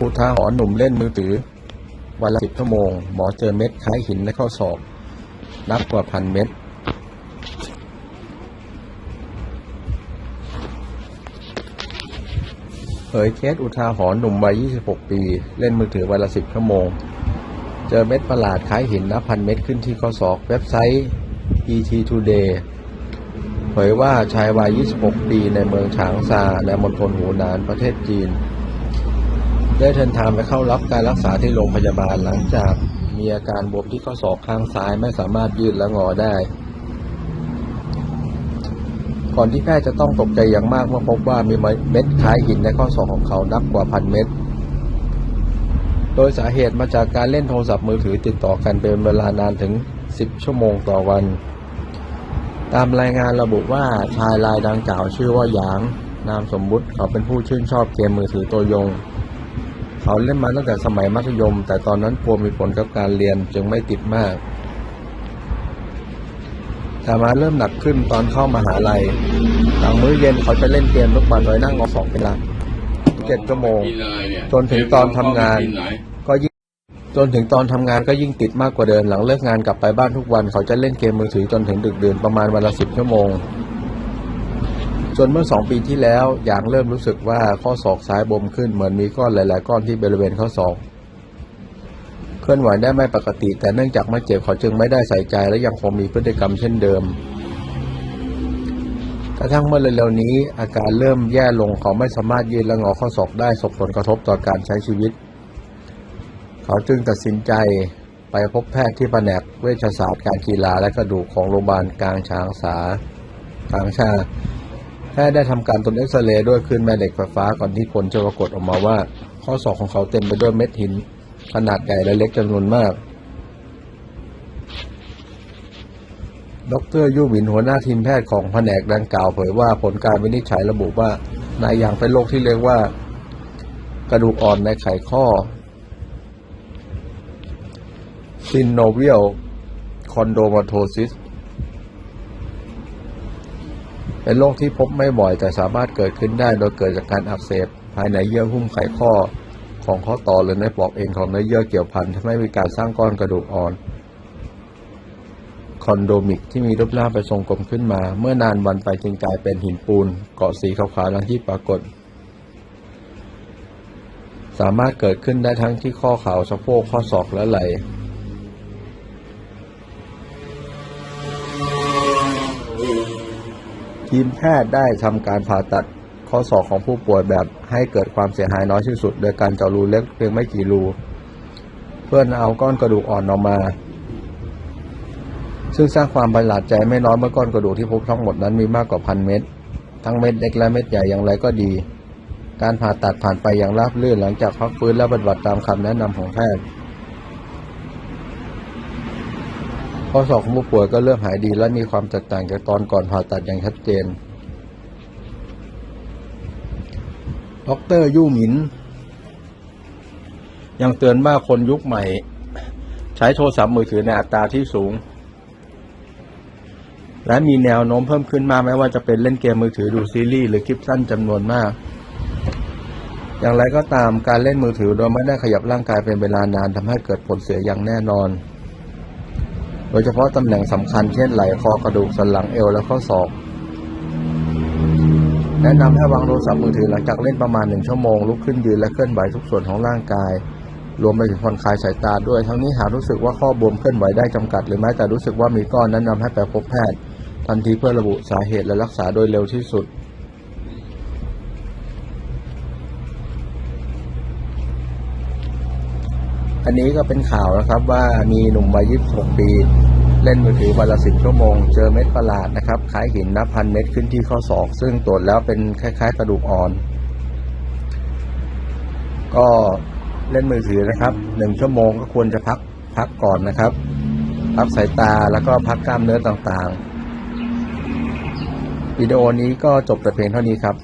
อุทาหรณ์หนุ่มเล่นมือถือ วันละสิบชั่วโมง หมอเจอเม็ดคล้ายหินและข้อศอก นับกว่าพันเม็ดเผยเคสอุทาหรณ์หนุ่มวัย 26 ปี เล่นมือถือวันละ10ชั่วโมง เจอเม็ดประหลาดคล้ายหินนับพันเม็ดขึ้นที่ข้อศอก เว็บไซต์ ET Today เผยว่าชายวัย 26 ปี ในเมืองฉางซาและมณฑลหูหนานประเทศจีน ได้เดินทางไปเข้ารับการรักษาที่โรงพยาบาลหลังจากมีอาการบวมที่ข้อศอกข้างซ้ายไม่สามารถยืดและงอได้ ก่อนที่แพทย์จะต้องตกใจอย่างมากเมื่อพบว่ามีเม็ดคล้ายหินในข้อศอกของเขานับกว่าพันเม็ด โดยสาเหตุมาจากการเล่นโทรศัพท์มือถือติดต่อกันเป็นเวลานานถึง 10 ชั่วโมงต่อวัน ตามรายงานระบุว่าชายรายดังกล่าวชื่อว่าหยาง นามสมมุติเขาเป็นผู้ชื่นชอบเกมมือถือตัวยง เขาเล่นมาตั้งแต่สมัยมัธยม แต่ตอนนั้นกลัวมีผลกับการเรียนจึงไม่ติดมาก แต่มาเริ่มหนักขึ้นตอนเข้ามาหาลัยหลังมื้อเย็นเขาจะเล่นเกมทุกวันโดยนั่งงอสองเป็นหลักเจ็ดชั่วโมง จนถึงตอนทำงาน ก็ยิ่งจนถึงตอนทำงานก็ยิ่งติดมากกว่าเดิมหลังเลิกงานกลับไปบ้านทุกวัน เขาจะเล่นเกมมือถือจนถึงดึกดื่นประมาณวันละสิบชั่วโมง จนเมื่อสองปีที่แล้วอย่างเริ่มรู้สึกว่าข้อศอกซ้ายบวมขึ้นเหมือนมีก้อนหลาย ๆ ก้อนที่บริเวณข้อศอกเคลื่อนไหวได้ไม่ปกติ แต่เนื่องจากไม่เจ็บเขาจึงไม่ได้ใส่ใจและยังคงมีพฤติกรรมเช่นเดิมกระทั่งเมื่อเร็วๆนี้ อาการเริ่มแย่ลงเขาไม่สามารถยืนและงอข้อศอกได้ส่งผลกระทบต่อการใช้ชีวิต เขาจึงตัดสินใจไปพบแพทย์ที่แผนกเวชศาสตร์การกีฬาและกระดูกของโรงพยาบาลกลางช้างสากลางชา พทย์ได้ทำการตรวจเอ็กซเรย์ด้วยคลื่นแม่เหล็กไฟฟ้าก่อนที่ผลจะปรากฏออกมาว่า ข้อศอกของเขาเต็มไปด้วยเม็ดหิน ขนาดใหญ่และเล็กจำนวนมาก ดรยู่หวินหัวหน้าทีมแพทย์ของแผนกดังกล่าวเผยว่าผลการวินิจฉัยระบุว่านายอย่างเป็นโรคที่เรียกว่า กระดูกอ่อนในไขข้อ synovial chondromatosis เป็นโรคที่พบไม่บ่อยแต่สามารถเกิดขึ้นได้โดยเกิดจากการอักเสบภายในเยื่อหุ้มไขข้อของข้อต่อหรือในปลอกเอ็นของเนื้อเยื่อเกี่ยวพันทำให้มีการสร้างก้อนกระดูกอ่อนคอนโดมิกที่มีรูปร่างเป็นทรงกลมขึ้นมา เมื่อนานวันไปจึงกลายเป็นหินปูน เกาะสีขาวๆดังที่ปรากฏ สามารถเกิดขึ้นได้ทั้งที่ข้อเข่าสะโพกข้อศอกและไหล่ ทีมแพทย์ได้ทำการผ่าตัดข้อศอกของผู้ป่วยแบบให้เกิดความเสียหายน้อยที่สุด โดยการเจาะรูเล็กเพียงไม่กี่รู เพื่อนเอาก้อนกระดูกอ่อนออกมา ซึ่งสร้างความประหลาดใจไม่น้อยเมื่อก้อนกระดูกที่พบทั้งหมดนั้นมีมากกว่าพันเม็ดทั้งเม็ดเล็กและเม็ดใหญ่อย่างไรก็ดี การผ่าตัดผ่านไปอย่างราบรื่นหลังจากพักฟื้นและปฏิบัติตามคำแนะนำของแพทย์ ข้อศอกของผู้ป่วยก็เริ่มหายดี และมีความแตกต่างจากตอนก่อนผ่าตัดอย่างชัดเจน ดรยู่หมิน ยังเตือนว่าคนยุคใหม่ ใช้โทรศัพท์มือถือในอัตราที่สูง และมีแนวโน้มเพิ่มขึ้นมากไม่ว่าจะเป็นเล่นเกมมือถือดูซีรีส์หรือคลิปสั้นจำนวนมากอย่างไรก็ตามการเล่นมือถือโดยไม่ได้ขยับร่างกายเป็นเวลานานทำให้เกิดผลเสียอย่างแน่นอน โดยเฉพาะตำแหน่งสำคัญเช่นไหล่คอกระดูกสันหลังเอวและข้อศอก แนะนำให้วางโทรศัพท์มือถือหลังจากเล่นประมาณหนึ่งชั่วโมงลุกขึ้นยืนและเคลื่อนไหวทุกส่วนของร่างกาย รวมไปถึงผ่อนคลายสายตาด้วย ทั้งนี้หากรู้สึกว่าข้อบวมเคลื่อนไหวได้จำกัด หรือแม้แต่รู้สึกว่ามีก้อนแนะนำให้ไปพบแพทย์ ทันทีเพื่อระบุสาเหตุและรักษาโดยเร็วที่สุด อันนี้ก็เป็นข่าวนะครับว่ามีหนุ่มวัย 26 ปี เล่นมือถือวันละ10ชั่วโมง เจอเม็ดประหลาดนะครับคล้ายหินนับพันเม็ดขึ้นที่ข้อศอกซึ่งตรวจแล้วเป็นคล้าย ๆ กระดูกอ่อน ก็เล่นมือถือนะครับหนึ่งชั่วโมงก็ควรจะพักพักก่อนนะครับ พักสายตาแล้วก็พักกล้ามเนื้อต่างๆวิดีโอนี้ก็จบแต่เพียงเท่านี้ครับ